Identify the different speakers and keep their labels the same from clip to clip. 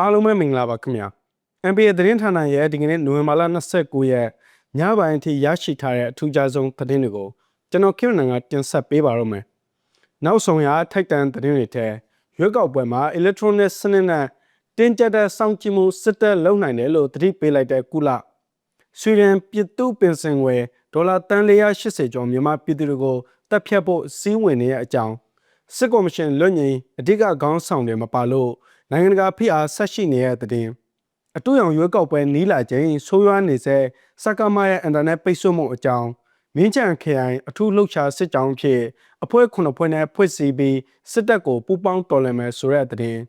Speaker 1: အားလုံးပဲမင်္ဂလာပါခင်ဗျာ NBA သတင်းဌာနရဲ့ဒီကနေ့နိုဝင်ဘာလ29ရက်ညပိုင်းအထိရရှိထားတဲ့အထူးခြားဆုံးသတင်းတွေကိုကျွန်တော်ခင်ဗျာကတင်ဆက်ပေးပါရမယ်နောက်ဆုံးရထိုက်တန်သတင်းတွေထဲရွေးကောက်ပွဲမှာ electronic စနစ်နဲ့တင်းကျပ်တဲ့စောင့်ကြည့်မှုစစ်တပ်လုံနိုင်တယ်လို့သတိပေးလိုက်တဲ့ကုလဆွေဒင်ပြည်သူ့ပင်စင်ငွေဒေါ်လာတန်480ကျော်မြန်မာပြည်သူတွေကိုတပ်ဖြတ်ဖို့စီးဝင်နေတဲ့အကြောင်းစစ်ကော်မရှင်လွတ်ငြိမ်အဓိကခေါင်းဆောင်တွေမပါလို့ နိုင်ငံတကာဖိအားဆက်ရှိနေတဲ့တဲ့င်းအတူရောင်ရွေးကောက်ပွဲနီးလာချိန်ဆိုးရွားနေစေစက္ကမရဲ့အင်တာနက်ပိတ်ဆို့မှုအကြောင်းမင်းချန်ခရိုင်အထူးလှုပ်ရှားစစ်ကြောင်းဖြစ်အဖွဲ့ခုနှစ်ဖွဲ့နဲ့ဖွဲ့စည်းပြီးစစ်တပ်ကိုပူးပေါင်းတော်လှန်မယ်ဆိုတဲ့တဲ့င်း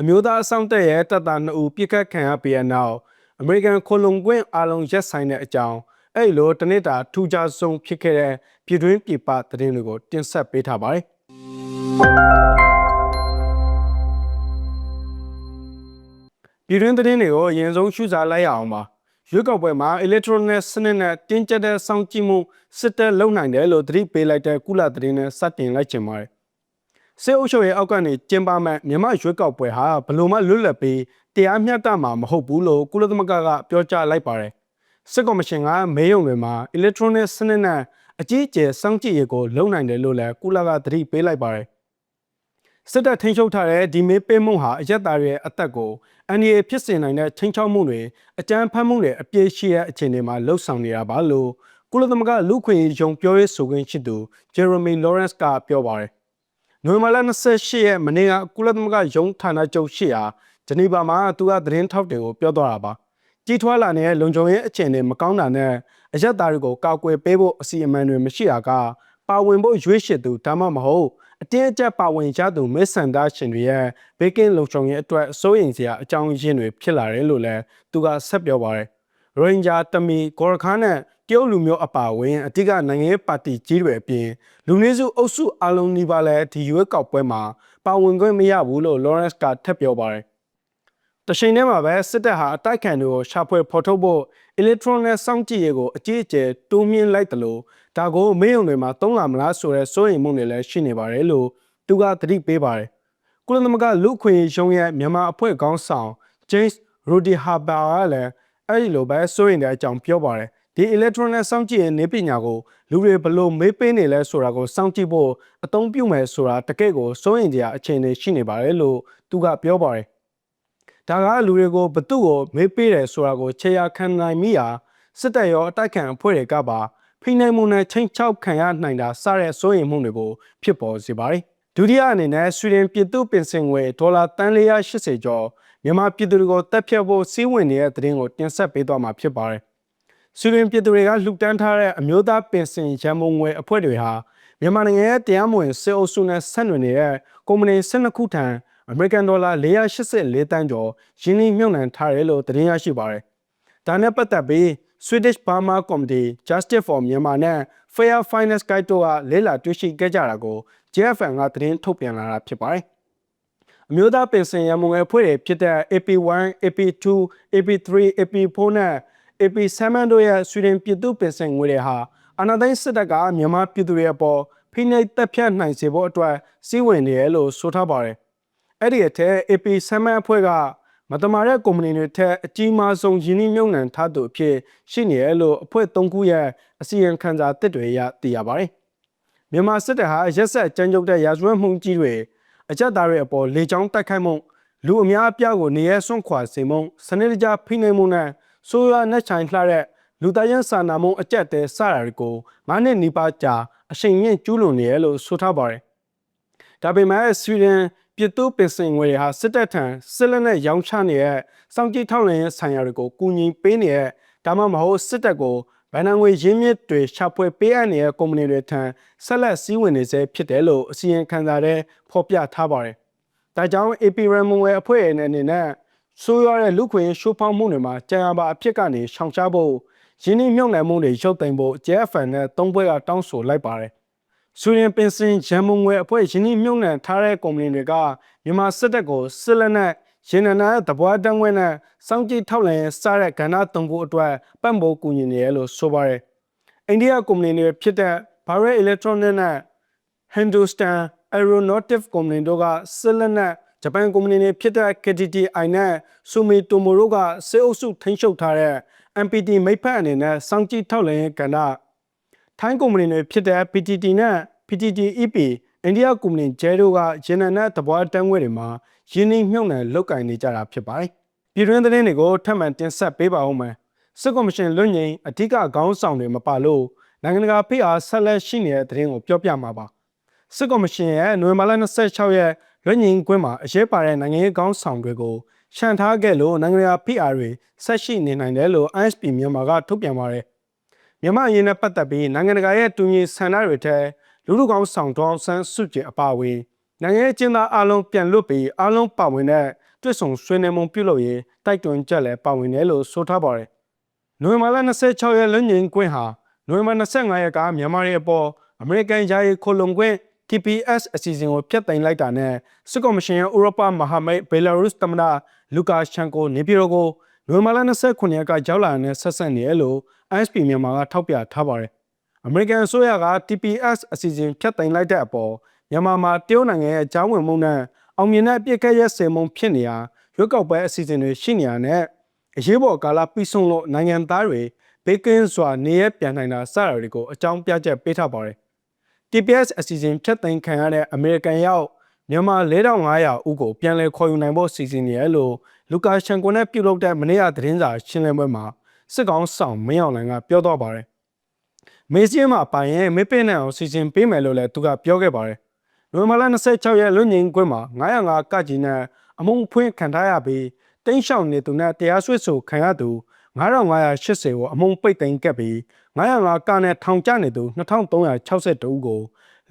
Speaker 1: အမျိုးသားအဆောင်တက်ရဲ့တပ်သား2ဦးပြစ်ခတ်ခံရပြီးတဲ့နောက်အမေရိကန်ကိုလုံကွင်းအားလုံးရက်ဆိုင်တဲ့အကြောင်းအဲ့လိုတနစ်တာထူးခြားဆုံးဖြစ်ခဲ့တဲ့ပြည်တွင်းပြည်ပသတင်းတွေကိုတင်ဆက်ပေးထားပါတယ် ပြည်တွင်းသတင်းတွေကိုအရင်ဆုံးရှုစားလိုက်ရအောင်ပါရွေးကောက်ပွဲမှာ electronic စနစ်နဲ့တင်းကျပ်တဲ့စောင့်ကြည့်မှုစစ်တပ်လုံနိုင်တယ်လို့သတိပေးလိုက်တဲ့ကုလသတင်းနဲ့စတင်လိုက်ချင်ပါတယ်စေအုပ်ချုပ်ရေးအောက်ကနေကျင်းပမဲ့မြန်မာရွေးကောက်ပွဲဟာဘလို့မှလွတ်လပ်ပြီးတရားမျှတမှာမဟုတ်ဘူးလို့ကုလသမဂ္ဂကပြောကြားလိုက်ပါတယ်စစ်ကော်မရှင်ကမဲယုံတွေမှာ electronic စနစ်နဲ့အကြီးအကျယ်စောင့်ကြည့်ရေးကိုလုံနိုင်တယ်လို့လည်းကုလကသတိပေးလိုက်ပါတယ် စစ်တပ်ထိန်းချုပ်ထားတဲ့ဒီမေးပေးမှုဟာအရက်သားရဲ့အသက်ကိုအန်ဒီအေဖြစ်စေနိုင်တဲ့ထိန်းချုပ်မှုတွေအကြမ်းဖက်မှုတွေအပြည့်ရှိတဲ့အခြေအနေမှာလှုပ်ဆောင်နေတာပါလို့ကုလသမဂ္ဂလူခွင့်ရုံပြောရေးဆိုခွင့်ရှိသူဂျယ်ရမီလော်ရန့်စ်ကပြောပါတယ်။နိုဝင်ဘာလ28ရက်မနေ့ကကုလသမဂ္ဂရုံးဌာနချုပ်ရှိရာဂျနီဗာမှာသူကသတင်းထောက်တွေကိုပြောသွားတာပါ။ကြီးထွားလာနေတဲ့လုံခြုံရေးအခြေအနေမကောင်းတာနဲ့အရက်သားတွေကိုကာကွယ်ပေးဖို့အစီအမံတွေမရှိတာကပါဝင်ဖို့ရွေးချယ်သူဒါမှမဟုတ် အတင်းအကျပ်ပါဝင်ကြသူမစ်ဆန်ဒါရှင်တွေရဲ့ဘေကင်းလုံခြုံရေးအတွက်စိုးရိမ်စရာအကြောင်းရင်းတွေဖြစ်လာတယ်လို့လည်းသူကဆက်ပြောပါတယ်။ရိုဟင်ဂျာတမီဂေါ်ရခါနဲ့တရုတ်လူမျိုးအပါအဝင်အတိကနိုင်ငံရေးပါတီကြီးတွေအပြင်လူနည်းစုအုပ်စုအလုံးနီးပါးလည်းဒီရွေးကောက်ပွဲမှာပါဝင်ခွင့်မရဘူးလို့ Lawrence ကထပ်ပြောပါတယ်။တချိန်တည်းမှာပဲစစ်တပ်ဟာအတိုက်ခံတွေကိုရှာဖွေဖော်ထုတ်ဖို့ electronic စောင့်ကြည့်ရေးကိုအကြီးအကျယ်တိုးမြှင့်လိုက်တယ်လို့ ဒါကိုမေးုံတွေမှာသုံးလာမလားဆိုတဲ့စိုးရိမ်မှုတွေလည်းရှိနေပါတယ်လို့သူကသတိပေးပါတယ်။ကုလသမဂ္ဂလူခွင့်ရုံးရဲ့မြန်မာအဖွဲ့ခေါင်းဆောင် James Rudy Harper ကလည်းအဲ့ဒီလိုပဲစိုးရိမ်တဲ့အကြောင်းပြောပါတယ်။ဒီ electronic စောင့်ကြည့်ရေးနေပညာကိုလူတွေဘလို့မေးပေးနေလဲဆိုတာကိုစောင့်ကြည့်ဖို့အသုံးပြုမယ်ဆိုတာတကယ့်ကိုစိုးရိမ်ကြအခြေအနေရှိနေပါတယ်လို့သူကပြောပါတယ်။ဒါကလူတွေကိုဘသူ့ကိုမေးပေးတယ်ဆိုတာကိုခြေရာခံနိုင်မိရာစစ်တပ်ရောအတိုက်ခံအဖွဲ့တွေကပါ ဖိနှိပ်မှုနဲ့ချိန်ချောက်ခံရနိုင်တာစတဲ့စိုးရိမ်မှုတွေကိုဖြစ်ပေါ်စေပါတယ်။ဒုတိယအနေနဲ့ဆွီဒင်ပြည်သူ့ပင်စင်ငွေဒေါ်လာတန်480ကျော်မြန်မာပြည်သူတွေကိုတပ်ဖြတ်ဖို့စီးဝင်နေတဲ့သတင်းကိုတင်ဆက်ပေးသွားမှာဖြစ်ပါတယ်။ဆွီဒင်ပြည်သူတွေကလှူဒန်းထားတဲ့အမျိုးသားပင်စင်ရန်ပုံငွေအဖွဲ့တွေဟာမြန်မာနိုင်ငံရဲ့တရားမဝင်စစ်အုပ်စုနဲ့ဆက်နွယ်နေတဲ့ကုမ္ပဏီ12ခုထံအမေရိကန်ဒေါ်လာ484တန်းကျော်ရင်းနှီးမြှုပ်နှံထားတယ်လို့သတင်းရရှိပါတယ်။ဒါနဲ့ပတ်သက်ပြီး Swedish Burma Committee Justice for Myanmar နဲ့ Fair Finance Guide တို့ကလေ့လာတွေ့ရှိခဲ့ကြတာကို JFN ကသတင်းထုတ်ပြန်လာတာဖြစ်ပါတယ်။အမျိုးသားပင်စင်ရမုံငယ်ဖွဲ့တွေဖြစ်တဲ့ AP1, AP2, AP3, AP4 နဲ့ AP7 တို့ရဲ့ဆွီဒင်ပြည်သူ့ပင်စင်ငွေတွေဟာအာဏာသိမ်းစစ်တပ်ကမြန်မာပြည်သူတွေအပေါ်ဖိနှိပ်တပ်ဖြတ်နိုင်စေဖို့အတွက်စီးဝင်နေရလို့ဆိုထားပါတယ်။အဲ့ဒီအထက် AP7 အဖွဲ့က မတမာတဲ့ကုမ္ပဏီတွေထက်အကြီးမားဆုံးယင်းနှိမ့်မြုံနှံထားသူအဖြစ်ရှိနေရလို့အဖွဲ့၃ခုရဲ့အစီရင်ခံစာတစ်တွေရသိရပါတယ်။မြန်မာစစ်တပ်ဟာရက်ဆက်ကြမ်းကြုတ်တဲ့ရာဇဝတ်မှုကြီးတွေအကြက်သားတွေအပေါ်လေကြောင်းတိုက်ခိုက်မှုလူအများအပြားကိုနေရဲစွန့်ခွာစေမှုစနစ်တကျဖိနှိပ်မှုနဲ့ဆိုးရွားနှက်ချိုင်လှတဲ့လူသားရင်းစာနာမှုအကြက်တဲစတာတွေကိုငါးနှစ်နီးပါးကြာအချိန်မြင့်ကျူးလွန်နေရလို့ဆိုထားပါတယ်။ဒါပေမဲ့ဆွီဒင် ပြည်သူပင်စင်ငွေတွေဟာစစ်တပ်ထံစစ်လက်နဲ့ရောင်းချနေတဲ့စောင့်ကြည့်ထောက်လှမ်းရေးဆိုင်ရာတွေကိုကူညီပေးနေတဲ့ဒါမှမဟုတ်စစ်တပ်ကိုဗန်နငွေရင်းမြစ်တွေရှာဖွေပေးအပ်နေတဲ့ကုမ္ပဏီတွေထံဆက်လက်စည်းဝင်နေစေဖြစ်တယ်လို့အစီရင်ခံစာထဲဖော်ပြထားပါတယ်။ဒါကြောင့် AP Ramonware အဖွဲ့အနေနဲ့ဆိုးရွားတဲ့လူခွင့်ရှိုးဖောက်မှုတွေမှာကြာရပါအဖြစ်ကနေရှောင်ရှားဖို့ရင်းနှီးမြှုပ်နှံမှုတွေရုပ်သိမ်းဖို့ JFN နဲ့သုံးဘွဲကတောင်းဆိုလိုက်ပါတယ်။ ဆွေရင်ပင်စင်ရန်မုံငွေအဖွဲ့ရင်းနှီးမြှုပ်နှံထားတဲ့ကုမ္ပဏီတွေကမြန်မာစစ်တပ်ကိုစစ်လက်နက်ရင်နနာတပွားတန်းဝဲနဲ့စောင့်ကြည့်ထောက်လှမ်းစားတဲ့ကဏ္ဍသုံးခုအတွက်ပံ့ပိုးကူညီနေရလို့ဆိုပါတယ်။အိန္ဒိယကုမ္ပဏီတွေဖြစ်တဲ့ Bharat Electronics နဲ့ Hindustan Aeronautic Company တို့ကစစ်လက်နက်ဂျပန်ကုမ္ပဏီတွေဖြစ်တဲ့ KTTI နဲ့ Sumitomo တို့ကစေအုပ်စုထိန်းချုပ်ထားတဲ့ MPT မိတ်ဖက်အနေနဲ့စောင့်ကြည့်ထောက်လှမ်းရေးကဏ္ဍ ထိုင်းကုမ္ပဏီတွေဖြစ်တဲ့ PTT နဲ့ PTTEP အိန္ဒိယကုမ္ပဏီကျဲတို့ကရေနံနဲ့သဘောတန်းငွေတွေမှာရင်းနှီးမြှုပ်နှံလုပ်ကိုင်နေကြတာဖြစ်ပါတယ်။ပြည်တွင်းသတင်းတွေကိုထပ်မံတင်ဆက်ပေးပါဦးမယ်။စစ်ကော်မရှင်လွတ်ငင်းအထူးခေါင်းဆောင်တွေမပါလို့နိုင်ငံတကာဖိအားဆက်လက်ရှိနေတဲ့သတင်းကိုပြောပြမှာပါ။စစ်ကော်မရှင်ရဲ့နိုဝင်ဘာလ26ရက်လွတ်ငင်းကွင်းမှာအရေးပါတဲ့နိုင်ငံရေးခေါင်းဆောင်တွေကိုရှန်ထားခဲ့လို့နိုင်ငံတကာဖိအားတွေဆက်ရှိနေနိုင်တယ်လို့ ISP မြန်မာကထုတ်ပြန်ပါတယ်။ မြန်မာအရေးနဲ့ပတ်သက်ပြီးနိုင်ငံတကာရဲ့တူညီဆန္ဒတွေထဲလူလူကောင်းဆောင်တော်ဆန်းစုကြည်အပါအဝင်နိုင်ငံရေးအကျဉ်းသားအလုံးပြန်လွတ်ပြီးအလုံးပါဝင်တဲ့တွစ်ဆုံဆွေးနွေးမှုပြုလုပ်ရေးတိုက်တွန်းချက်လည်းပါဝင်တယ်လို့ဆိုထားပါတယ်။နိုဝင်ဘာလ26ရက်လွန်ငင်းကွင်းဟာနိုဝင်ဘာ25ရက်ကမြန်မာရဲ့အပေါ်အမေရိကန်ယာယီခိုလုံကွင်း TPS အစီအစဉ်ကိုဖျက်သိမ်းလိုက်တာနဲ့စစ်ကော်မရှင်ရဲ့ဥရောပမဟာမိတ်ဘယ်လာရုစ်သမ္မတလူကာရှန်ကိုနေပြည်တော်ကိုနိုဝင်ဘာလ29ရက်ကရောက်လာတဲ့ဆက်ဆက်နေရလို့ ISP မြန်မာကထောက်ပြထားပါတယ်။အမေရိကန်အစိုးရက TPS အစီအစဉ်ဖျက်သိမ်းလိုက်တဲ့အပေါ်မြန်မာမှာတရုတ်နိုင်ငံရဲ့အကြောင်းဝင်မှုနဲ့အောင်မြင်တဲ့အပြစ်ကဲ့ရဲ့စေမှုဖြစ်နေရာရွက်ကောက်ပွဲအစီအစဉ်တွေရှိနေရတဲ့အရေးပေါ်ကာလပြီးဆုံးလို့နိုင်ငံသားတွေဘေးကင်းစွာနေရပြန်နိုင်တာစတာတွေကိုအကြောင်းပြချက်ပေးထားပါတယ်။ TPS အစီအစဉ်ဖျက်သိမ်းခံရတဲ့အမေရိကန်ရောက်မြန်မာ4500ဦးကိုပြန်လည်ခေါ်ယူနိုင်ဖို့စီစဉ်နေရလို့လူကာရှန်ကိုနဲ့ပြုလုပ်တဲ့မနေ့ကသတင်းစာရှင်းလင်းပွဲမှာ စစ်ကောင်ဆောင်မင်းအောင်လှိုင်ကပြောတော့ပါတယ်။မေးစင်းမှာပိုင်ရင်မေးပင်းနိုင်အောင်စီစဉ်ပေးမယ်လို့လည်းသူကပြောခဲ့ပါတယ်။နိုဝင်ဘာလ26ရက်လွန်ငင်းကွင်းမှာ905ကကြီးနဲ့အမုံဖွင့်ခံထားရပြီးတင်းရှောင်နေသူနဲ့တရားစွဲဆိုခံရသူ9580ကိုအမုံပိတ်သိမ်းခဲ့ပြီး905ကနဲ့ထောင်ကျနေသူ2362ဦးကို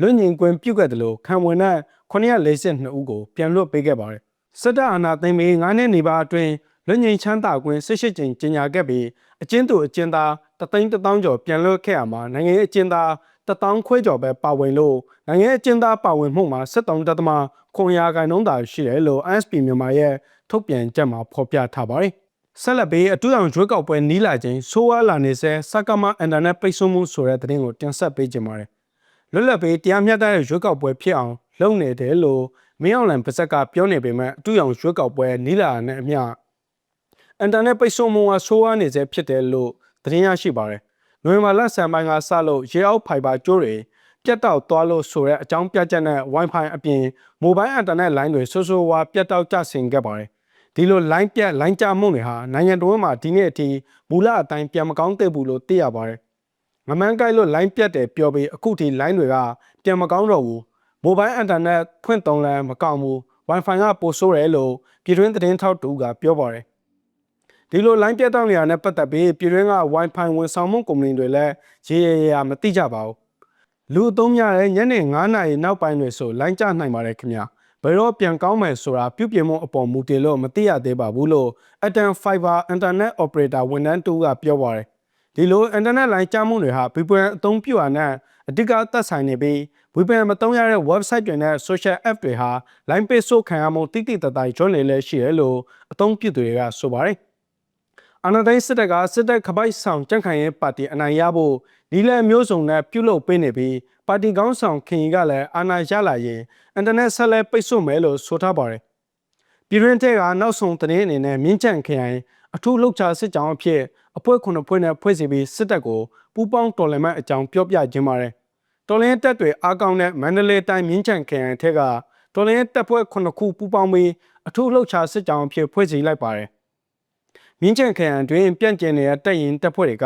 Speaker 1: လွန်ငင်းကွင်းပြုတ်ခဲ့တယ်လို့ခံဝင်တဲ့942ဦးကိုပြန်လွှတ်ပေးခဲ့ပါတယ်။စစ်တပ်အာဏာသိမ်းပြီး9နှစ်နေပါအတွင်း လွန်ငင်းချမ်းသာကွင်း18ကြိမ်ကျင်းညာခဲ့ပြီးအကျဉ်းသူအကျဉ်းသားတသိန်းတထောင်ကျော်ပြန်လွှတ်ခဲ့ရမှာနိုင်ငံရေးအကျဉ်းသားတထောင်ခွဲကျော်ပဲပါဝင်လို့နိုင်ငံရေးအကျဉ်းသားပါဝင်မှုမှာ73တသမခွန်ရာခိုင်နှုန်းသာရှိတယ်လို့ ISP မြန်မာရဲ့ထုတ်ပြန်ချက်မှာဖော်ပြထားပါတယ်။ဆက်လက်ပြီးအထူးအောင်ရွေးကောက်ပွဲနီးလာခြင်းဆိုးဝါးလာနေစေစကမအင်တာနက်ပိတ်ဆို့မှုဆိုတဲ့သတင်းကိုတင်ဆက်ပေးကြပါမယ်။လွတ်လပ်ပြီးတရားမျှတတဲ့ရွေးကောက်ပွဲဖြစ်အောင်လုပ်နေတယ်လို့မင်းအောင်လှိုင်ပါဇက်ကပြောနေပေမဲ့အထူးအောင်ရွေးကောက်ပွဲနီးလာတဲ့အမျှ အင်တာနက်ပိတ်ဆို့မှုကဆိုးဝါးနေစေဖြစ်တယ်လို့သတင်းရရှိပါတယ်။နိုဝင်ဘာလဆန်ပိုင်းကစလို့ရေအောက်ဖိုင်ဘာကျိုးတွေပြတ်တောက်သွားလို့ဆိုတဲ့အကြောင်းပြချက်နဲ့ Wi-Fi အပြင်မိုဘိုင်းအင်တာနက်လိုင်းတွေဆိုးဆိုးဝါးပြတ်တောက်ကျဆင်းခဲ့ပါတယ်။ဒီလိုလိုင်းပြတ်လိုင်းကျမှုတွေဟာနိုင်ငံတော်မှာဒီနေ့အထိမူလအတိုင်းပြန်မကောင်းသေးဘူးလို့သိရပါတယ်။ငမန်းကိုက်လို့လိုင်းပြတ်တယ်ပြောပြီးအခုထိလိုင်းတွေကပြန်မကောင်းတော့ဘူး။မိုဘိုင်းအင်တာနက်ဖွင့်သုံးလဲမကောင်းဘူး။ Wi-Fi ကပိုဆိုးတယ်လို့ပြည်တွင်းသတင်းထောက်တူကပြောပါတယ်။ ဒီလိုလိုင်းပြတ်တောက်နေရတဲ့ပတ်သက်ပြီးပြည်တွင်းက Wi-Fi ဝန်ဆောင်မှုကုမ္ပဏီတွေလည်းရေရရမသိကြပါဘူး။လူအသုံးများတဲ့ညနေ9နာရီနောက်ပိုင်းတွေဆိုလိုင်းကျနိုင်ပါတယ်ခင်ဗျာ။ဘယ်တော့ပြန်ကောင်းမယ်ဆိုတာပြုပြင်မှုအပေါ်မူတည်လို့မသိရသေးပါဘူးလို့ Atom Fiber Internet Operator ဝန်ထမ်းတူကပြောပါတယ်။ဒီလို Internet လိုင်းကျမှုတွေဟာ VPN အသုံးပြုရတဲ့အဓိကသက်ဆိုင်နေပြီး VPN မသုံးရတဲ့ website တွေနဲ့ social app တွေဟာ line ပိတ်ဆို့ခံရမှုတိတိတတ်တိုင်းကျွမ်းနေလဲရှိတယ်လို့အသုံးပြုသူတွေကဆိုပါတယ်။ အနာသိန်းစစ်တပ်ကစစ်တပ်ခပိုက်ဆောင်ကြန့်ခိုင်ရေးပါတီအနိုင်ရဖို့ဒီလမျိုးစုံနဲ့ပြုလုပ်ပေးနေပြီးပါတီကောင်းဆောင်ခင်ကြီးကလည်းအာဏာရလာရင်အင်တာနက်ဆက်လက်ပိတ်ဆို့မယ်လို့ဆိုထားပါတယ်။ပြည်တွင်းထဲကနောက်ဆုံးသတင်းအနေနဲ့မြင်းချန်ခရိုင်အထူးလှုပ်ရှားစစ်ကြောင်းအဖြစ်အဖွဲ့ခုနှစ်ဖွဲ့နဲ့ဖွဲ့စည်းပြီးစစ်တပ်ကိုပူးပေါင်းတော်လှန်မဲ့အကြောင်းပြောပြခြင်းပါတယ်။တော်လင်းတပ်တွေအားကောင်းတဲ့မန္တလေးတိုင်းမြင်းချန်ခရိုင်ထက်ကတော်လင်းတပ်ဖွဲ့ခုနှစ်ခုပူးပေါင်းပြီးအထူးလှုပ်ရှားစစ်ကြောင်းအဖြစ်ဖွဲ့စည်းလိုက်ပါတယ်။ မြင်းချန်ခရိုင်အတွင်းပြန့်ကျင်နေတဲ့တပ်ရင်တပ်ဖွဲ့တွေက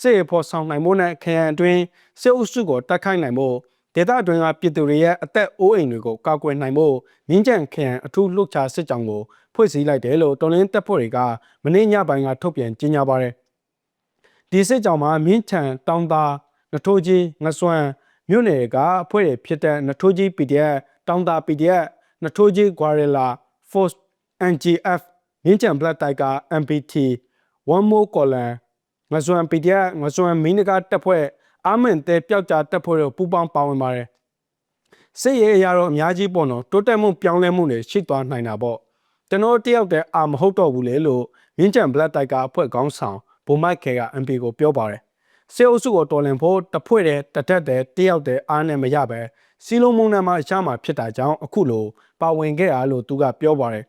Speaker 1: စစ်ရေးဖော်ဆောင်နိုင်မှုနဲ့ခရိုင်အတွင်းစစ်အုပ်စုကိုတိုက်ခိုက်နိုင်ဖို့ဒေသအတွင်းကပြည်သူတွေရဲ့အသက်အိုးအိမ်တွေကိုကာကွယ်နိုင်ဖို့မြင်းကြံခရိုင်အထူးလှုပ်ရှားစစ်ကြောင်းကိုဖွဲ့စည်းလိုက်တယ်လို့တော်လင်းတပ်ဖွဲ့တွေကမနေ့ညပိုင်းကထုတ်ပြန်ကြေညာပါတယ်။ဒီစစ်ကြောင်းမှာမြင်းချံတောင်သာနထိုးကြီးငစွမ်းမြို့နယ်ကအဖွဲ့တွေဖြစ်တဲ့နထိုးကြီး PDF တောင်သာ PDF နထိုးကြီး Guerrilla Force NGF မြင်းချံ Black Tiger MPT One More Column ငစွမ်း PDF ငစွမ်းမင်းနဂတပ်ဖွဲ့အာမင်တဲပျောက်ကြားတပ်ဖွဲ့တို့ပူးပေါင်းပါဝင်ပါတယ်စစ်ရေးအရာတော့အများကြီးပေါ့နော်တိုးတက်မှုပြောင်းလဲမှုတွေရှိသွားနိုင်တာပေါ့ကျွန်တော်တယောက်တည်းအာမဟုတ်တော့ဘူးလေလို့မြင်းချံ Black Tiger အဖွဲ့ခေါင်းဆောင်ဘိုမိုက်ခဲက MP ကိုပြောပါတယ်စစ်အုပ်စုကိုတော်လင်ဖို့တဖွဲ့တဲ့တတက်တဲ့တယောက်တည်းအားနဲ့မရပဲစီလုံးမုံနဲ့မှရမှာဖြစ်တာကြောင့်အခုလိုပါဝင်ခဲ့တာလို့သူကပြောပါတယ်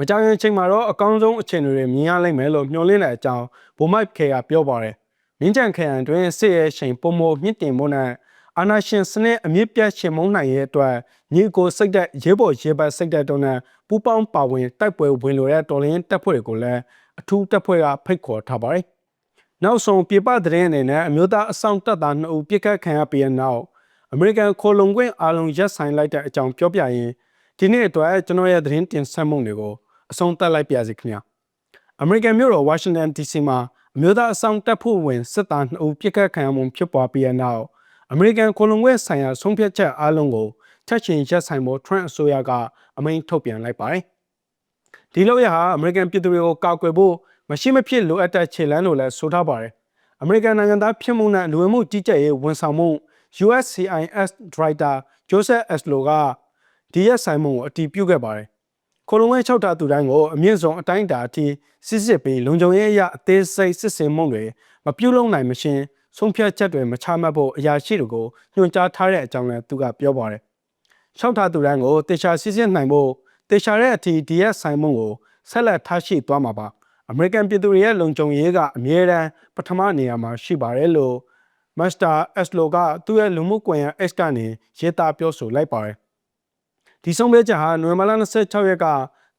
Speaker 1: မကြောင်ရင်ချိန်မှာတော့အကောင်းဆုံးအခြေအနေတွေမြင်ရလိမ့်မယ်လို့မျှော်လင့်တဲ့အကြောင်းဘိုမိုက်ခေကပြောပါတယ်မြင်းကြံခရိုင်တွင်စစ်ရဲချိန်ပုံမမြင့်တင်မှုနဲ့အာနာရှင်စနစ်အမြင့်ပြတ်ရှင်မုန်းနိုင်ရဲ့အတွက်ညီကိုစိတ်သက်ရဲဘော်ရဲဘတ်စိတ်သက်တို့နဲ့ပူးပေါင်းပါဝင်တိုက်ပွဲဝင်လိုတဲ့တော်လင်းတပ်ဖွဲ့တွေကိုလည်းအထူးတပ်ဖွဲ့ကဖိတ်ခေါ်ထားပါတယ်နောက်ဆုံးပြပသတင်းအနေနဲ့အမျိုးသားအဆောင်တပ်သား2ဦးပြစ်ခတ်ခံရပြီးတဲ့နောက်အမေရိကန်ခိုလုံခွင့်အားလုံးရပ်ဆိုင်လိုက်တဲ့အကြောင်းပြောပြရင်ဒီနေ့အတွက်ကျွန်တော်ရဲ့သတင်းတင်ဆက်မှုတွေကို အဆုံးသတ်လိုက်ပါရစေခင်ဗျာအမေရိကန်မြို့တော်ဝါရှင်တန် DC မှာအမျိုးသားအဆောင်တပ်ဖွဲ့ဝင်စစ်သား2ဦးပြစ်ခတ်ခံရမှုဖြစ်ပွားပြီးတဲ့နောက်အမေရိကန်ခိုလုံခွင့်ဆိုင်ရာဆုံးဖြတ်ချက်အားလုံးကိုချက်ချင်းရပ်ဆိုင်ဖို့ Trump အစိုးရကအမိန့်ထုတ်ပြန်လိုက်ပါတယ်ဒီလိုရဟာအမေရိကန်ပြည်သူတွေကိုကာကွယ်ဖို့မရှိမဖြစ်လိုအပ်တဲ့ခြေလှမ်းလို့လည်းဆိုထားပါတယ်။အမေရိကန်နိုင်ငံသားဖြစ်မှုနဲ့လူဝင်မှုကြီးကြပ်ရေးဝန်ဆောင်မှု USCIS Director Joseph Eslo ကဒီရက်ဆိုင်မှုကိုအတည်ပြုခဲ့ပါတယ်။ ကိုလုံဝဲ6တာသူတိုင်းကိုအမြင့်ဆုံးအတိုင်းအတာအထိစစ်စစ်ပြီးလုံခြုံရေးအရာအသေးစိတ်စစ်စင်မှုတွေမပြုလုပ်နိုင်မရှင်ဆုံးဖြတ်ချက်တွေမချမှတ်ဖို့အရာရှိတွေကိုညွှန်ကြားထားတဲ့အကြောင်းလည်းသူကပြောပါတယ်။6တာသူတိုင်းကိုတေချာစစ်စစ်နိုင်ဖို့တေချာတဲ့အထိဒီရက်ဆိုင်မှုကိုဆက်လက်ထားရှိသွားမှာပါ။အမေရိကန်ပြည်သူတွေရဲ့လုံခြုံရေးကအမြဲတမ်းပထမနေရာမှာရှိပါတယ်လို့မစ္စတာအက်စလိုကသူ့ရဲ့လူမှုကွန်ရက် X ကနေရေးသားပြောဆိုလိုက်ပါတယ် ဒီဆုံးဖြတ်ချက်ဟာနိုဝင်ဘာလ26ရက်က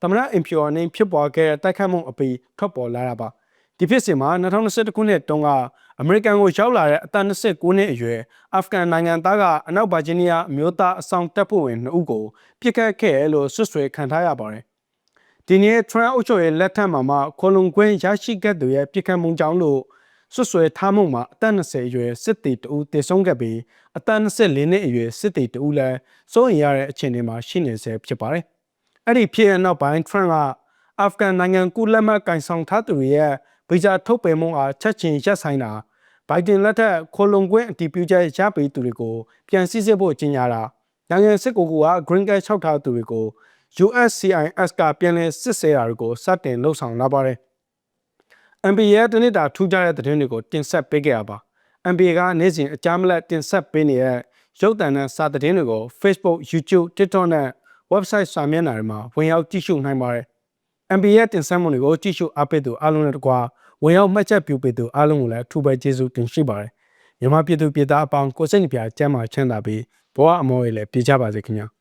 Speaker 1: သမရအင်ဖြူအနှင်းဖြစ်ပေါ်ခဲ့တဲ့တိုက်ခတ်မှုအပြီးထွက်ပေါ်လာတာပါဒီဖြစ်စဉ်မှာ2021ခုနှစ်တုန်းကအမေရိကန်ကိုရောက်လာတဲ့အသက်29နှစ်အရွယ်အာဖဂန်နိုင်ငံသားကအနောက်ဗာဂျီးနီးယားအမျိုးသားအဆောင်တပ်ဖွဲ့ဝင်2ဦးကိုပြစ်ခတ်ခဲ့လို့ဆွဆွဲခံထားရပါတယ်ဒီနေ့ထရန့်အုပ်ချုပ်ရေးလက်ထက်မှာမှခေါလုံကွင်းရရှိခဲ့သူရဲ့ပြစ်ခတ်မှုကြောင့်လို့ ဆွဆွဲထားမှုမှာအသက်20အရွယ်စစ်တီတဦးတည်ဆုံးခဲ့ပြီးအသက်24နှစ်အရွယ်စစ်တီတဦးလည်းစိုးရိမ်ရတဲ့အခြေအနေမှာရှိနေဆဲဖြစ်ပါတယ်။အဲ့ဒီဖြစ်ရနောက်ပိုင်းထရန့်ကအာဖဂန်နိုင်ငံကုလက်မှတ်ကင်ဆောင်ထားသူတွေရဲ့ဗီဇာထုတ်ပယ်မှုအားချက်ချင်းရပ်ဆိုင်တာဘိုင်ဒန်လက်ထက်ခေါလုံကွင်းအတည်ပြုချက်ရပေးသူတွေကိုပြန်စစ်စစ်ဖို့ကြီးညာတာနိုင်ငံစစ်ကူက Green Card ၆ထားသူတွေကို USCIS ကပြန်လည်စစ်ဆေးတာတွေကိုစတင်လှုပ်ဆောင်လာပါတယ်။ NBA ရဲ့တနစ်တာထူးခြားတဲ့သတင်းတွေကိုတင်ဆက်ပေးခဲ့ရပါ။ NBA ကနေ့စဉ်အကြမ်းမလက်တင်ဆက်ပေးနေတဲ့ရုပ်သံနဲ့စာသတင်းတွေကို Facebook, YouTube, TikTok နဲ့ website စာမျက်နှာတွေမှာဝင်ရောက်ကြည့်ရှုနိုင်ပါတယ်။ NBA ရဲ့တင်ဆက်မှုတွေကိုကြည့်ရှုအားပေးသူအားလုံးနဲ့တကွာဝင်ရောက်မှတ်ချက်ပြုပေးသူအားလုံးကိုလည်းအထူးပဲကျေးဇူးတင်ရှိပါတယ်။မြန်မာပြည်သူပြည်သားအပေါင်းကိုစိတ်နှပြကျမ်းမာချမ်းသာပြီးဘဝအမောတွေလည်းပြည့်ကြပါစေခင်ဗျာ။